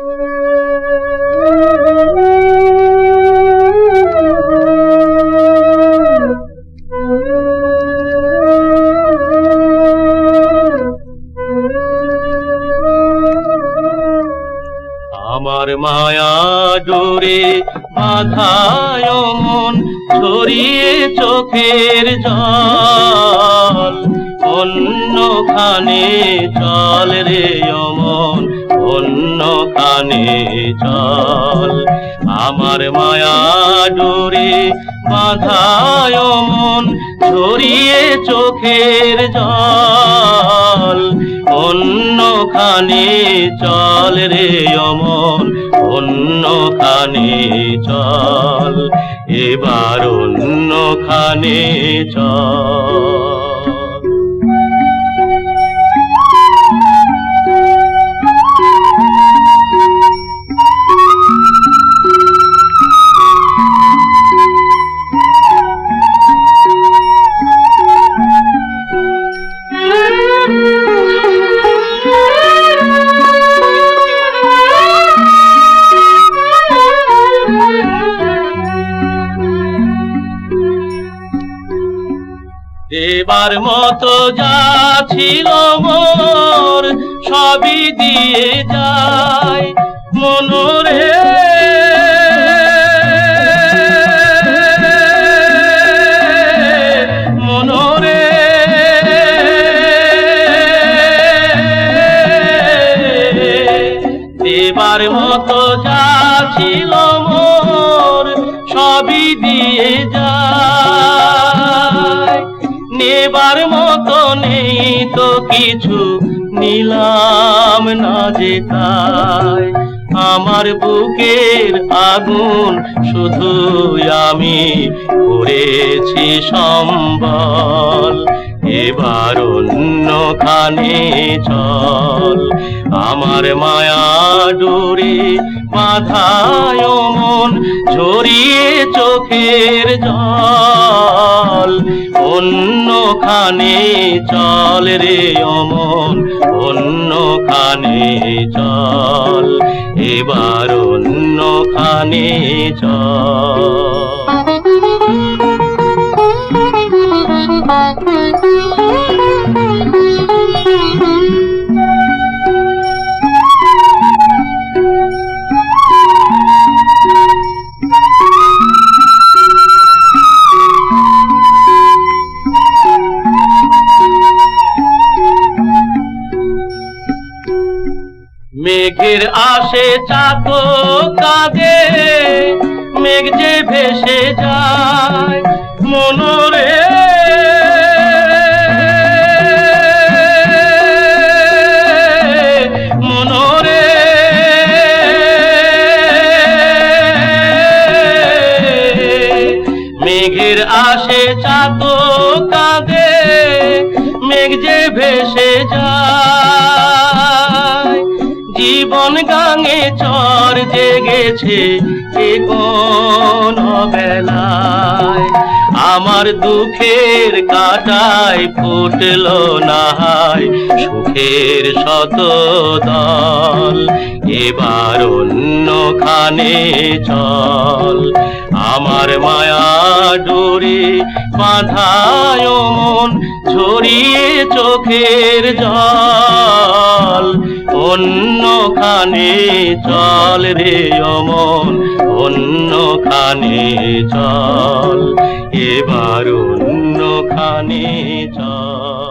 আমার মায়া ডোরে বাধায় মন ছড়িয়ে চোখের জল অন্যখানে অন্যখানে চল আমার মায়া ডোরে বাধায় মন, ছড়িয়ে চোখের জল। অন্যখানে চল রে অমন, অন্যখানে চল। এবার অন্যখানে চল। এবার মতো যা ছিল মোর, সবই দিয়ে যায় মনোরে। দেবার মতো যা ছিল মোর, সবই দিয়ে যায় নেবার মতো নেই তো কিছু নিলাম না যে তাই। আমার বুকের আগুন শুধু আমি করেছি সম্বল, এবার অন্যখানে চল। আমার মায়া ডোরে বাধায় মন ঝরিয়ে চোখের জল। অন্যখানে চল রে অমন অন্যখানে চল এবার অন্যখানে চল। মেঘের আসে চাতো কাঁদে, মেঘ যে ভেসে যায় মনোরে। মনোরে। মেঘের আসে চাতো কাঁদে, মেঘ যে ভেসে যায় জীবন গাঙে চর জেগেছে এ কোন বেলায়। আমার দুঃখের কাটায় ফুটলো নাহাই সুখের শত দল। এবার অন্যখানে চল। আমার মায়া ডোরে বাঁধায় মন ঝরিয়ে চোখের জল। অন্যখানে চল রে অমন অন্যখানে চল এবার অন্যখানে চল।